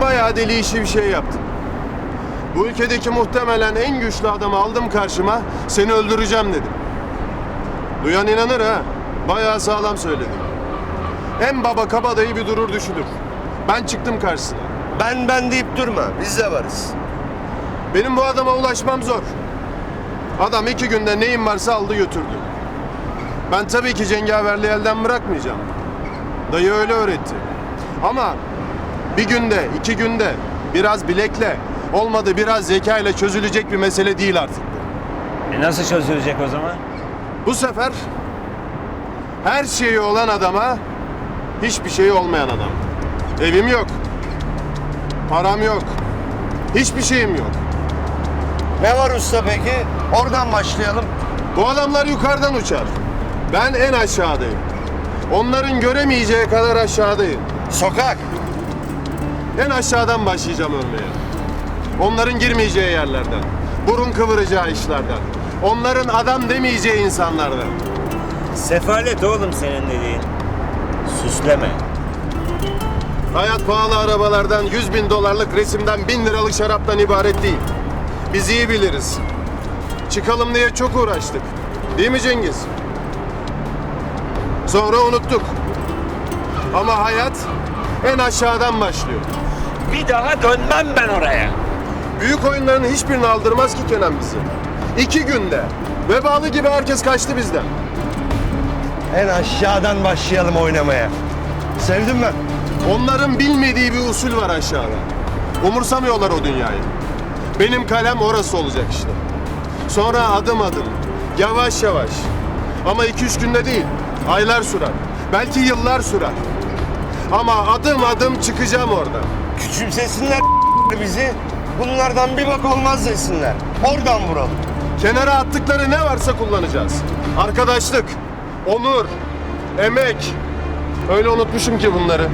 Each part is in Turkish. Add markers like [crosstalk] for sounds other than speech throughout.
Bayağı deli işi bir şey yaptım. Bu ülkedeki muhtemelen en güçlü adamı aldım karşıma, seni öldüreceğim dedim. Duyan inanır ha, bayağı sağlam söyledim. En baba kabadayı bir durur düşünür. Ben çıktım karşısına. Ben ben deyip durma. Biz de varız. Benim bu adama ulaşmam zor. Adam iki günde neyin varsa aldı götürdü. Ben tabii ki cengaverliği elden bırakmayacağım. Dayı öyle öğretti. Ama bir günde, iki günde, biraz bilekle, olmadı biraz zeka ile çözülecek bir mesele değil artık. E nasıl çözülecek o zaman? Bu sefer her şeyi olan adama hiçbir şeyi olmayan adam. Evim yok. Param yok. Hiçbir şeyim yok. Ne var usta peki? Oradan başlayalım. Bu adamlar yukarıdan uçar. Ben en aşağıdayım. Onların göremeyeceği kadar aşağıdayım. Sokak. En aşağıdan başlayacağım örmeye. Onların girmeyeceği yerlerden. Burun kıvıracağı işlerden. Onların adam demeyeceği insanlardan. Sefalet oğlum senin dediğin. Süsleme. Hayat pahalı arabalardan 100 bin dolarlık resimden bin liralık şaraptan ibaret değil. Biz iyi biliriz. Çıkalım diye çok uğraştık. Değil mi Cengiz? Sonra unuttuk. Ama hayat en aşağıdan başlıyor. Bir daha dönmem ben oraya. Büyük oyunların hiçbirini aldırmaz ki Kenan bizi. İki günde. Vebalı gibi herkes kaçtı bizden. En aşağıdan başlayalım oynamaya. Sevdim ben. Onların bilmediği bir usul var aşağıda. Umursamıyorlar o dünyayı. Benim kalem orası olacak işte. Sonra adım adım, yavaş yavaş. Ama iki üç günde değil, aylar sürer. Belki yıllar sürer. Ama adım adım çıkacağım orada. Küçümsesinler [laughs] bizi. Bunlardan bir bak olmaz desinler. Oradan vuralım. Kenara attıkları ne varsa kullanacağız. Arkadaşlık, onur, emek. Öyle unutmuşum ki bunları.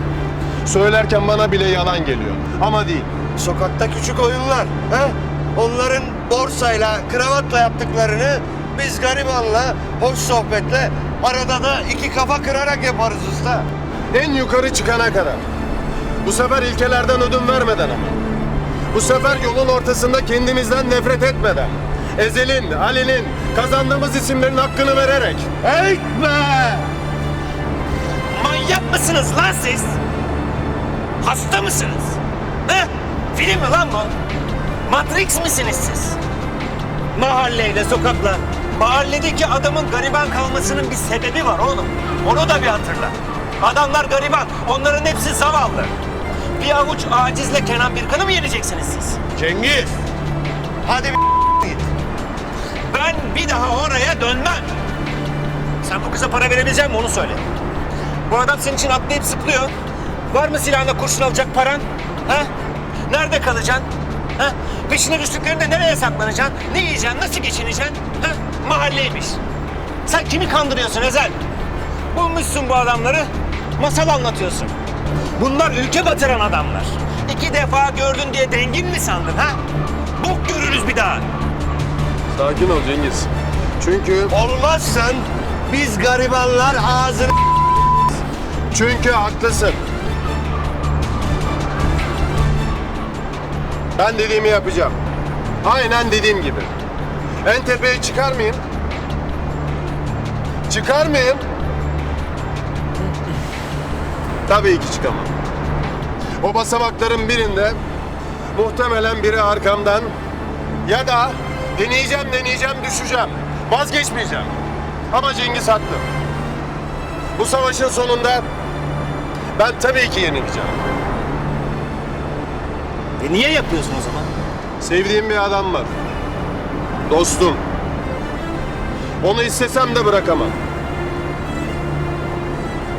Söylerken bana bile yalan geliyor. Ama değil. Sokakta küçük oyunlar. He? Onların borsayla, kravatla yaptıklarını biz garibanla, hoş sohbetle, arada da iki kafa kırarak yaparız usta. En yukarı çıkana kadar. Bu sefer ilkelerden ödün vermeden ama. Bu sefer yolun ortasında kendimizden nefret etmeden. Ezel'in, Ali'nin, kazandığımız isimlerin hakkını vererek. Hey be! Manyak mısınız lan siz? Hasta mısınız? He? Film mi lan bu? Matrix misiniz siz? Mahalleyle, sokakla, mahalledeki adamın gariban kalmasının bir sebebi var oğlum. Onu da bir hatırla. Adamlar gariban, onların hepsi zavallı. Bir avuç acizle Kenan Birkan'ı mı yeneceksiniz siz? Cengiz! Hadi bir git. Ben bir daha oraya dönmem. Sen bu kıza para verebilecek misin onu söyle. Bu adam senin için atlayıp zıplıyor. Var mı silahına kurşun alacak paran? Ha? Nerede kalacaksın? Ha? Peşine düştüklerinde nereye saklanacaksın? Ne yiyeceksin? Nasıl geçineceksin? Ha? Mahalleymiş. Sen kimi kandırıyorsun Ezel? Bulmuşsun bu adamları. Masal anlatıyorsun. Bunlar ülke batıran adamlar. İki defa gördün diye dengin mi sandın ha? Bok görürüz bir daha. Sakin ol Cengiz. Çünkü, Olmazsan biz garibanlar ağzını [laughs] çünkü haklısın. Ben dediğimi yapacağım. Aynen dediğim gibi. En tepeye çıkar mıyım? Çıkar mıyım? Tabii ki çıkamam. O basamakların birinde muhtemelen biri arkamdan ya da deneyeceğim deneyeceğim düşeceğim. Vazgeçmeyeceğim. Ama Cengiz haklı. Bu savaşın sonunda ben tabii ki yenileceğim. E niye yapıyorsun o zaman? Sevdiğim bir adam var. Dostum. Onu istesem de bırakamam.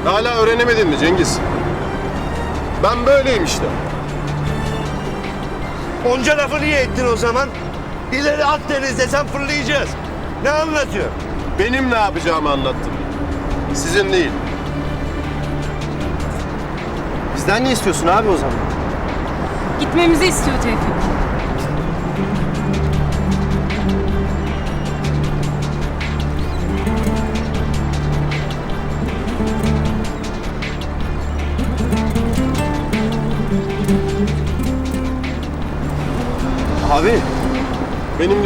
Hala öğrenemedin mi Cengiz? Ben böyleyim işte. Onca lafı niye ettin o zaman? İleri Akdeniz desem fırlayacağız. Ne anlatıyor? Benim ne yapacağımı anlattım. Sizin değil. Bizden ne istiyorsun abi o zaman? Gitmemizi istiyor Tevfik.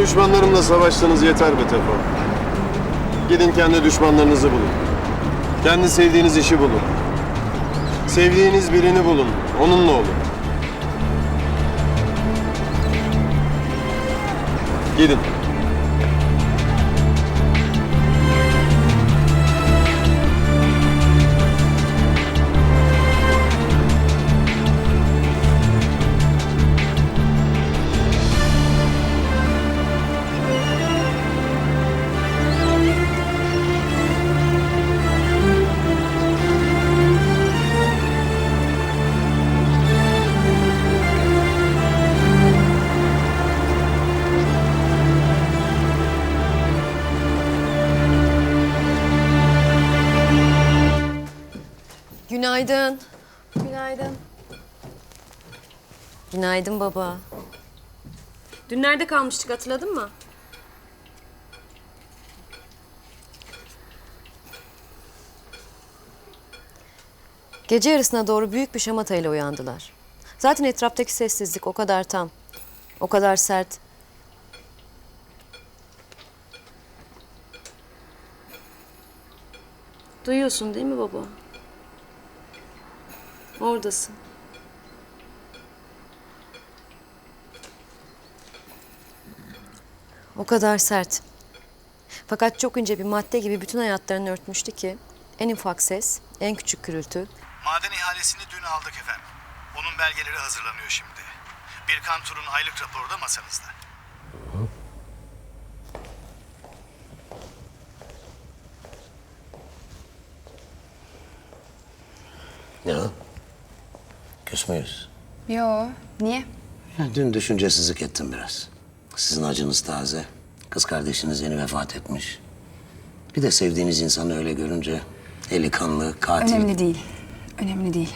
Düşmanlarımla savaştığınız yeter be Tefo. Gidin kendi düşmanlarınızı bulun. Kendi sevdiğiniz işi bulun. Sevdiğiniz birini bulun. Onunla olun. Gidin. Günaydın. Günaydın. Günaydın baba. Dün nerede kalmıştık hatırladın mı? Gece yarısına doğru büyük bir şamatayla uyandılar. Zaten etraftaki sessizlik o kadar tam, o kadar sert. Duyuyorsun değil mi baba? Oradasın. O kadar sert. Fakat çok ince bir madde gibi bütün hayatlarını örtmüştü ki en ufak ses, en küçük gürültü Maden ihalesini dün aldık efendim. Onun belgeleri hazırlanıyor şimdi. Birkan Tur'un aylık raporu da masanızda. Ne o? Küs müyüz? Yo, niye? Ya, Dün düşüncesizlik ettim biraz. Sizin acınız taze. Kız kardeşiniz yeni vefat etmiş. Bir de sevdiğiniz insanı öyle görünce eli kanlı, katil. Önemli değil. Önemli değil.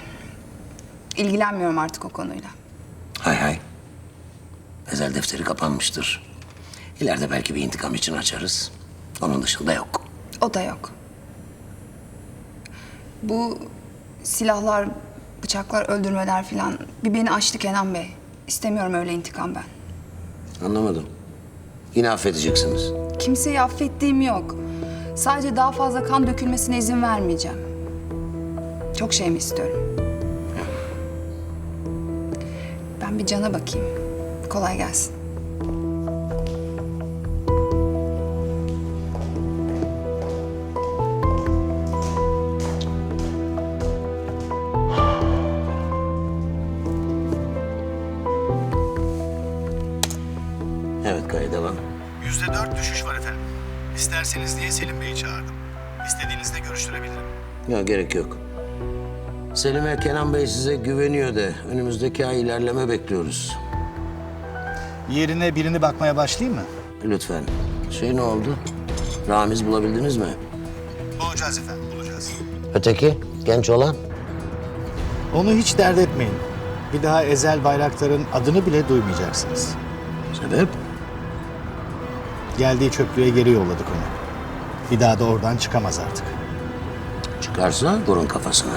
İlgilenmiyorum artık o konuyla. Hay hay. Ezel defteri kapanmıştır. İleride belki bir intikam için açarız. Onun dışında yok. O da yok. Bu silahlar, bıçaklar, öldürmeler falan bir beni aştı Kenan Bey. İstemiyorum öyle intikam ben. Anlamadım. Yine affedeceksiniz. Kimseyi affettiğim yok. Sadece daha fazla kan dökülmesine izin vermeyeceğim. Çok şey mi istiyorum? Ben bir cana bakayım. Kolay gelsin. İsterseniz diye Selim Bey'i çağırdım. İstediğinizde görüştürebilirim. Ya gerek yok. Selim'e Kenan Bey size güveniyor de önümüzdeki ay ilerleme bekliyoruz. Yerine birini bakmaya başlayayım mı? Lütfen. Şey ne oldu? Ramiz bulabildiniz mi? Bulacağız efendim, bulacağız. Öteki genç olan? Onu hiç dert etmeyin. Bir daha Ezel Bayraktar'ın adını bile duymayacaksınız. Sebep? Geldiği çöplüğe geri yolladık onu. Bir daha da oradan çıkamaz artık. Çıkarsa vurun kafasına.